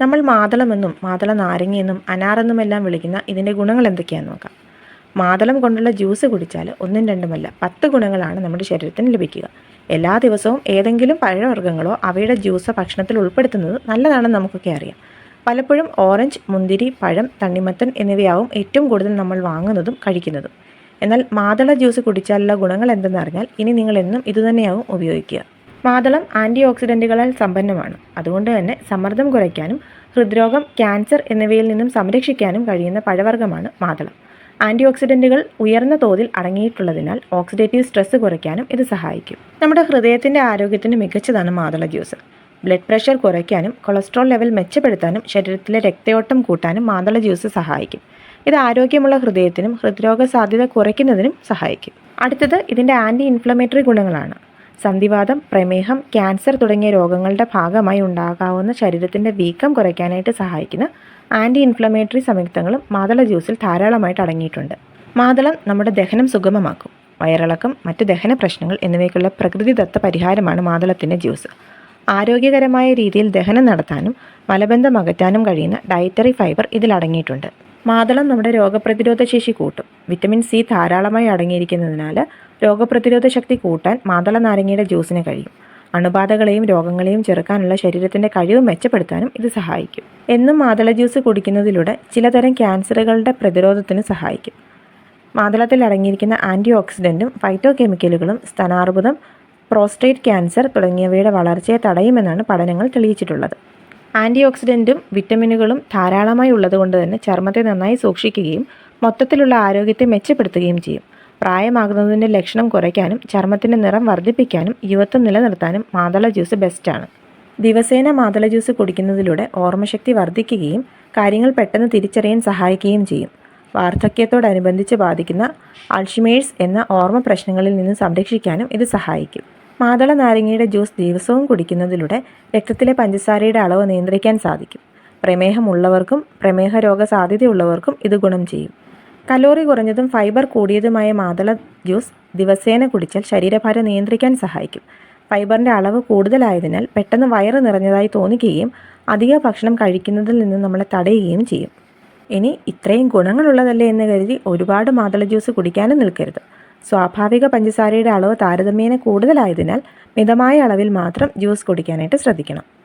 നമ്മൾ മാതളമെന്നും മാതള നാരങ്ങയെന്നും അനാറെന്നുമെല്ലാം വിളിക്കുന്ന ഇതിന്റെ ഗുണങ്ങൾ എന്തൊക്കെയാണെന്ന് നോക്കാം. മാതളം കൊണ്ടുള്ള ജ്യൂസ് കുടിച്ചാൽ ഒന്നും രണ്ടുമല്ല പത്ത് ഗുണങ്ങളാണ് നമ്മുടെ ശരീരത്തിന് ലഭിക്കുക. എല്ലാ ദിവസവും ഏതെങ്കിലും പഴവർഗങ്ങളോ അവയുടെ ജ്യൂസ് ഭക്ഷണത്തിൽ ഉൾപ്പെടുത്തുന്നത് നല്ലതാണെന്ന് നമുക്കൊക്കെ അറിയാം. പലപ്പോഴും ഓറഞ്ച് മുന്തിരി പഴം തണ്ണിമത്തൻ എന്നിവയാവും ഏറ്റവും കൂടുതൽ നമ്മൾ വാങ്ങുന്നതും കഴിക്കുന്നതും. എന്നാൽ മാതള ജ്യൂസ് കുടിച്ചാലുള്ള ഗുണങ്ങൾ എന്തെന്നറിഞ്ഞാൽ ഇനി നിങ്ങൾ എന്നും ഇതുതന്നെയാവും ഉപയോഗിക്കുക. മാതളം ആന്റി ഓക്സിഡന്റുകളാൽ സമ്പന്നമാണ്. അതുകൊണ്ട് തന്നെ സമ്മർദ്ദം കുറയ്ക്കാനും ഹൃദ്രോഗം ക്യാൻസർ എന്നിവയിൽ നിന്നും സംരക്ഷിക്കാനും കഴിയുന്ന പഴവർഗമാണ് മാതളം. ആന്റി ഓക്സിഡന്റുകൾ ഉയർന്ന തോതിൽ അടങ്ങിയിട്ടുള്ളതിനാൽ ഓക്സിഡേറ്റീവ് സ്ട്രെസ് കുറയ്ക്കാനും ഇത് സഹായിക്കും. നമ്മുടെ ഹൃദയത്തിന്റെ ആരോഗ്യത്തിന് മികച്ചതാണ് മാതള ജ്യൂസ്. ബ്ലഡ് പ്രഷർ കുറയ്ക്കാനും കൊളസ്ട്രോൾ ലെവൽ മെച്ചപ്പെടുത്താനും ശരീരത്തിലെ രക്തയോട്ടം കൂട്ടാനും മാതള ജ്യൂസ് സഹായിക്കും. ഇത് ആരോഗ്യമുള്ള ഹൃദയത്തിനും ഹൃദ്രോഗ സാധ്യത കുറയ്ക്കുന്നതിനും സഹായിക്കും. അടുത്തത് ഇതിന്റെ ആന്റി ഇൻഫ്ലമേറ്ററി ഗുണങ്ങളാണ്. സന്ധിവാതം പ്രമേഹം ക്യാൻസർ തുടങ്ങിയ രോഗങ്ങളുടെ ഭാഗമായി ഉണ്ടാകാവുന്ന ശരീരത്തിന്റെ വീക്കം കുറയ്ക്കാനായിട്ട് സഹായിക്കുന്ന ആന്റി ഇൻഫ്ലമേറ്ററി സംയുക്തങ്ങളും മാതള ജ്യൂസിൽ ധാരാളമായിട്ട് അടങ്ങിയിട്ടുണ്ട്. മാതളം നമ്മുടെ ദഹനം സുഗമമാക്കും. വയറിളക്കം മറ്റ് ദഹന പ്രശ്നങ്ങൾ എന്നിവയ്ക്കുള്ള പ്രകൃതിദത്ത പരിഹാരമാണ് മാതളത്തിന്റെ ജ്യൂസ്. ആരോഗ്യകരമായ രീതിയിൽ ദഹനം നടത്താനും മലബന്ധം അകറ്റാനും കഴിയുന്ന ഡയറ്ററി ഫൈബർ ഇതിൽ അടങ്ങിയിട്ടുണ്ട്. മാതളം നമ്മുടെ രോഗപ്രതിരോധ ശേഷി കൂട്ടും. വിറ്റമിൻ സി ധാരാളമായി അടങ്ങിയിരിക്കുന്നതിനാൽ രോഗപ്രതിരോധ ശക്തി കൂട്ടാൻ മാതള നാരങ്ങയുടെ ജ്യൂസിന് കഴിയും. അണുബാധകളെയും രോഗങ്ങളെയും ചെറുക്കാനുള്ള ശരീരത്തിന്റെ കഴിവ് മെച്ചപ്പെടുത്താനും ഇത് സഹായിക്കും. എന്നും മാതള ജ്യൂസ് കുടിക്കുന്നതിലൂടെ ചിലതരം ക്യാൻസറുകളുടെ പ്രതിരോധത്തിന് സഹായിക്കും. മാതളത്തിൽ അടങ്ങിയിരിക്കുന്ന ആന്റി ഓക്സിഡന്റും ഫൈറ്റോ കെമിക്കലുകളും സ്തനാർബുദം പ്രോസ്റ്റേറ്റ് ക്യാൻസർ തുടങ്ങിയവയുടെ വളർച്ചയെ തടയുമെന്നാണ് പഠനങ്ങൾ തെളിയിച്ചിട്ടുള്ളത്. ആന്റി ഓക്സിഡന്റും വിറ്റമിനുകളും ധാരാളമായി ഉള്ളതുകൊണ്ട് തന്നെ ചർമ്മത്തെ നന്നായി സൂക്ഷിക്കുകയും മൊത്തത്തിലുള്ള ആരോഗ്യത്തെ മെച്ചപ്പെടുത്തുകയും ചെയ്യും. പ്രായമാകുന്നതിന്റെ ലക്ഷണം കുറയ്ക്കാനും ചർമ്മത്തിന്റെ നിറം വർദ്ധിപ്പിക്കാനും യുവത്വം നിലനിർത്താനും മാതള ജ്യൂസ് ബെസ്റ്റാണ്. ദിവസേന മാതള ജ്യൂസ് കുടിക്കുന്നതിലൂടെ ഓർമ്മശക്തി വർദ്ധിക്കുകയും കാര്യങ്ങൾ പെട്ടെന്ന് തിരിച്ചറിയാൻ സഹായിക്കുകയും ചെയ്യും. വാർദ്ധക്യത്തോടനുബന്ധിച്ച് ബാധിക്കുന്ന അൾഷിമേഴ്സ് എന്ന ഓർമ്മ പ്രശ്നങ്ങളിൽ നിന്ന് സംരക്ഷിക്കാനും ഇത് സഹായിക്കും. മാതള നാരങ്ങയുടെ ജ്യൂസ് ദിവസവും കുടിക്കുന്നതിലൂടെ രക്തത്തിലെ പഞ്ചസാരയുടെ അളവ് നിയന്ത്രിക്കാൻ സാധിക്കും. പ്രമേഹമുള്ളവർക്കും പ്രമേഹ രോഗ സാധ്യതയുള്ളവർക്കും ഇത് ഗുണം ചെയ്യും. കലോറി കുറഞ്ഞതും ഫൈബർ കൂടിയതുമായ മാതള ജ്യൂസ് ദിവസേന കുടിച്ചാൽ ശരീരഭാരം നിയന്ത്രിക്കാൻ സഹായിക്കും. ഫൈബറിന്റെ അളവ് കൂടുതലായതിനാൽ പെട്ടെന്ന് വയറ് നിറഞ്ഞതായി തോന്നിക്കുകയും അധിക ഭക്ഷണം കഴിക്കുന്നതിൽ നിന്ന് നമ്മളെ തടയുകയും ചെയ്യും. ഇനി ഇത്രയും ഗുണങ്ങളുള്ളതല്ലേ എന്ന് കരുതി ഒരുപാട് മാതള ജ്യൂസ് കുടിക്കാനും നിൽക്കരുത്. സ്വാഭാവിക പഞ്ചസാരയുടെ അളവ് താരതമ്യേന കൂടുതലായതിനാൽ മിതമായ അളവിൽ മാത്രം ജ്യൂസ് കുടിക്കാനായിട്ട് ശ്രദ്ധിക്കണം.